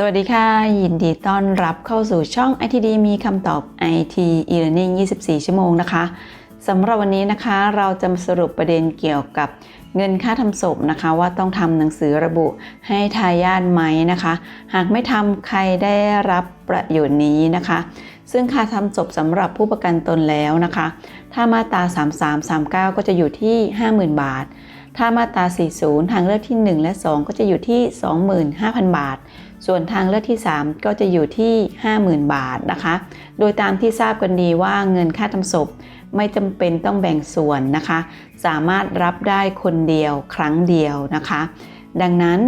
สวัสดีค่ะ ยินดีต้อนรับเข้าสู่ช่อง ITD มีคำตอบ IT e-learning 24 ชั่วโมงนะคะสำหรับวันนี้นะคะเราจะมาสรุปประเด็นเกี่ยวกับเงินค่าทำศพนะคะว่าต้องทำหนังสือระบุให้ทายาทไหมนะคะ หากไม่ทำใครได้รับประโยชน์นี้นะคะ ซึ่งค่าทำศพสำหรับผู้ประกันตนแล้วนะคะ ถ้ามาตรา 3339 ก็จะอยู่ที่ 50,000 บาท ถ้ามาตรา 40 ทางเลือกที่ 1 และ 2 ก็จะอยู่ที่ 25,000 บาท ส่วนทางเลือกที่ 3 ก็จะอยู่ที่ 50,000 บาทนะคะ โดยตามที่ทราบกันดีว่าเงินค่าทำศพไม่จำเป็นต้องแบ่งส่วนนะคะ สามารถรับได้คนเดียวครั้งเดียวนะคะ ดังนั้น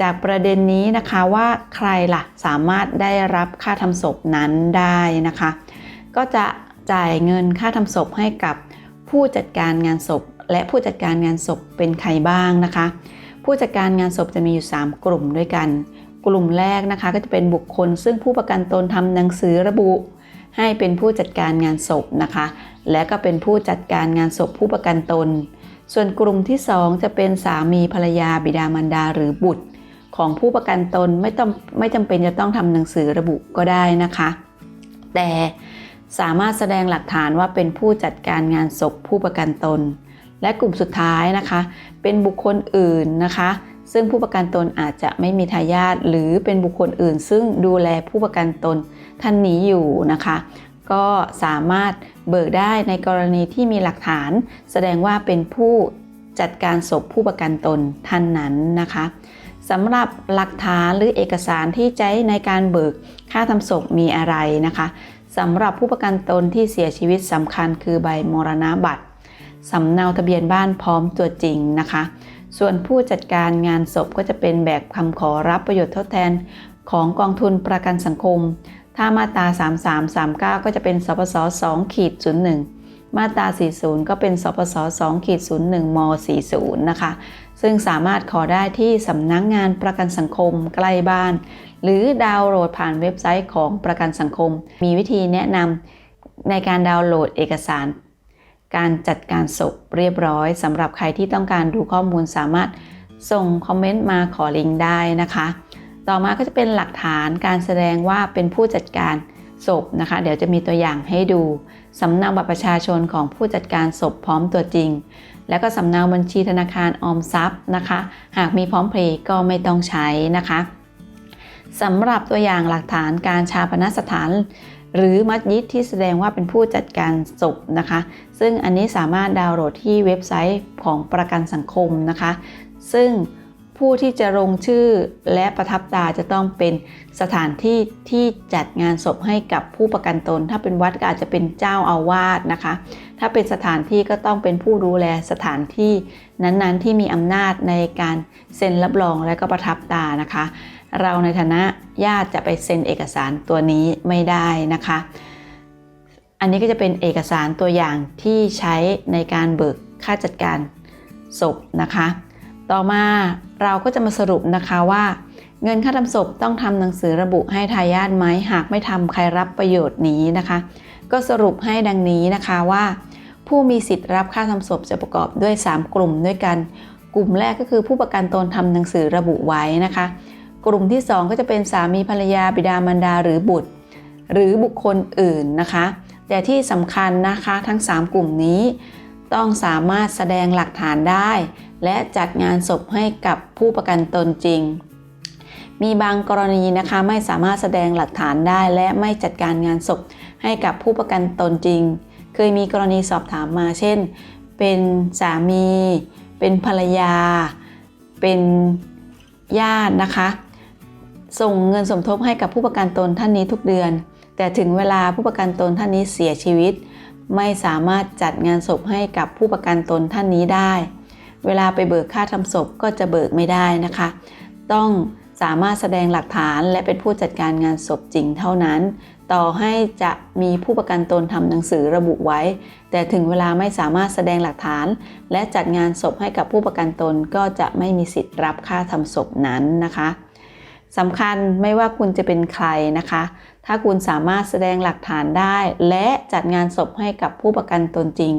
จากประเด็นนี้นะคะว่าใครล่ะสามารถได้รับค่าทำศพนั้นได้นะคะ ก็จะจ่ายเงินค่าทำศพให้กับผู้จัดการงานศพ และผู้จัดการงานศพเป็นใครบ้างนะคะ ผู้จัดการงานศพจะมีอยู่ 3 กลุ่มด้วยกัน กลุ่มแรกนะคะก็จะเป็นบุคคล ซึ่งผู้ประกันตนทำหนังสือระบุ ให้เป็นผู้จัดการงานศพนะคะ และก็เป็นผู้จัดการงานศพผู้ประกันตน ส่วนกลุ่มที่ 2 จะเป็นสามีภรรยาบิดามารดาหรือบุตร ของผู้ประกันตนไม่ต้องไม่จำเป็นจะต้องทำหนังสือระบุก็ได้นะคะ แต่สามารถแสดงหลักฐานว่าเป็นผู้จัดการงานศพผู้ประกันตน และกลุ่มสุดท้ายนะคะ เป็นบุคคลอื่นนะคะ ซึ่งผู้ประกันตนอาจจะไม่มีทายาทหรือเป็นบุคคลอื่น ซึ่งดูแลผู้ประกันตนท่านนี้อยู่นะคะ ก็สามารถเบิกได้ในกรณีที่มีหลักฐาน แสดงว่าเป็นผู้จัดการศพผู้ประกันตนท่านนั้นนะคะสำหรับหลักฐานหรือเอกสารที่ใช้ในการเบิกค่าทำศพมีอะไรนะคะสำหรับผู้ประกันตนที่เสียชีวิตสำคัญคือใบมรณบัตรสำเนาทะเบียนบ้านพร้อมตัวจริงนะคะ ส่วนผู้จัดการงานศพก็จะเป็นแบบคำขอรับประโยชน์ทดแทนของกองทุนประกันสังคม ถ้ามาตรา 3339 ก็จะเป็นสปส2ขีด01 มาตรา 40 ก็เป็นสปส2ขีด01ม40 นะคะ ซึ่งสามารถขอได้ที่สำนักงงานประกันสังคมใกล้บ้าน หรือดาวน์โหลดผ่านเว็บไซต์ของประกันสังคม มีวิธีแนะนำในการดาวน์โหลดเอกสาร การจัดการศพเรียบร้อยสำหรับใครที่ต้องการดูข้อมูลสามารถส่งคอมเมนต์มาขอลิงก์ได้นะคะ ต่อมาก็จะเป็นหลักฐานการแสดงว่าเป็นผู้จัดการศพนะคะ เดี๋ยวจะมีตัวอย่างให้ดูสำเนาบัตรประชาชนของผู้จัดการศพพร้อมตัวจริง แล้วก็สำเนาบัญชีธนาคารออมทรัพย์นะคะ หากมีพร้อมเพย์ก็ไม่ต้องใช้นะคะสำหรับตัวอย่างหลักฐานการชาปนสถาน หรือมัสยิดที่แสดงว่าเป็นผู้จัดการศพนะคะ ซึ่งอันนี้สามารถดาวน์โหลดที่เว็บไซต์ของประกันสังคมนะคะ ซึ่งผู้ที่จะลงชื่อและประทับตาจะต้องเป็นสถานที่ที่จัดงานศพให้กับผู้ประกันตน ถ้าเป็นวัดก็อาจจะเป็นเจ้าอาวาสนะคะ ถ้าเป็นสถานที่ก็ต้องเป็นผู้ดูแลสถานที่นั้นๆ ที่มีอำนาจในการเซ็นรับรองและก็ประทับตานะคะ เราในฐานะญาติจะไปเซ็นเอกสารตัวนี้ไม่ได้นะคะ อันนี้ก็จะเป็นเอกสารตัวอย่างที่ใช้ในการเบิกค่าจัดการศพนะคะ ต่อมาเราก็จะมาสรุปนะคะว่า เงินค่าทำศพต้องทำหนังสือระบุให้ทายาทไหมหากไม่ทำใครรับประโยชน์นี้นะคะ ก็สรุปให้ดังนี้นะคะว่า ผู้มีสิทธิ์รับค่าทำศพจะประกอบด้วย 3 กลุ่มด้วยกัน กลุ่มแรกก็คือผู้ประกันตนทำหนังสือระบุไว้นะคะ กลุ่มที่ 2 ก็จะเป็นสามีภรรยาบิดามารดาหรือบุตร หรือบุคคลอื่นนะคะ แต่ที่สำคัญนะคะทั้ง 3 กลุ่มนี้ต้องสามารถแสดงหลักฐานได้ และจัดงานศพให้กับผู้ประกันตนจริง มีบางกรณีนะคะไม่สามารถแสดงหลักฐานได้ และไม่จัดการงานศพให้กับผู้ประกันตนจริง เคยมีกรณีสอบถามมาเช่น เป็นสามี เป็นภรรยา เป็นญาตินะคะ ส่งเงินสมทบให้กับผู้ประกันตนท่านนี้ทุกเดือน แต่ถึงเวลาผู้ประกันตนท่านนี้เสียชีวิต ไม่สามารถจัดงานศพให้กับผู้ประกันตนท่านนี้ได้ เวลาไปเบิกค่าทำศพก็จะเบิกไม่ได้นะคะ ต้องสามารถแสดงหลักฐานและเป็นผู้จัดการงานศพจริงเท่านั้น ต่อให้จะมีผู้ประกันตนทำหนังสือระบุไว้ แต่ถึงเวลาไม่สามารถแสดงหลักฐาน และจัดงานศพให้กับผู้ประกันตนก็จะไม่มีสิทธิ์รับค่าทำศพนั้นนะคะ สำคัญไม่ว่าคุณจะเป็นใครนะคะ ถ้าคุณสามารถแสดงหลักฐานได้ และจัดงานศพให้กับผู้ประกันตนจริง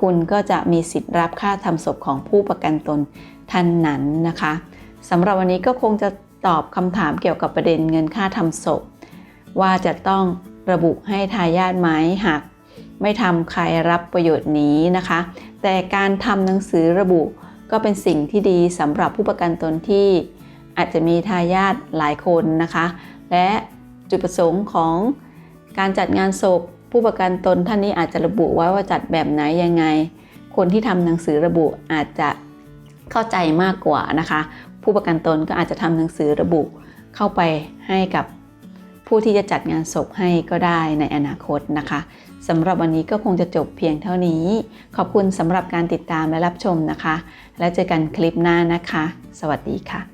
คุณก็จะมีสิทธิ์รับค่าทำศพของผู้ประกันตนท่านนั้นนะคะสำหรับวันนี้ก็คงจะตอบคำถามเกี่ยวกับประเด็นเงินค่าทำศพ ว่าจะต้องระบุให้ทายาทไหมหากไม่ทำใครรับประโยชน์นี้นะคะ แต่การทำหนังสือระบุก็เป็นสิ่งที่ดีสำหรับผู้ประกันตนที่ อาจจะมีทายาทหลายคนนะคะ และจุดประสงค์ของการจัดงานศพผู้ประกันตนท่านนี้อาจจะระบุไว้ว่าจัดแบบไหนยังไง คนที่ทำหนังสือระบุอาจจะเข้าใจมากกว่านะคะ ผู้ประกันตนก็อาจจะทำหนังสือระบุเข้าไปให้กับผู้ที่จะจัดงานศพให้ก็ได้ในอนาคตนะคะสำหรับวันนี้ก็คงจะจบเพียงเท่านี้ ขอบคุณสำหรับการติดตามและรับชมนะคะ แล้วเจอกันคลิปหน้านะคะ สวัสดีค่ะ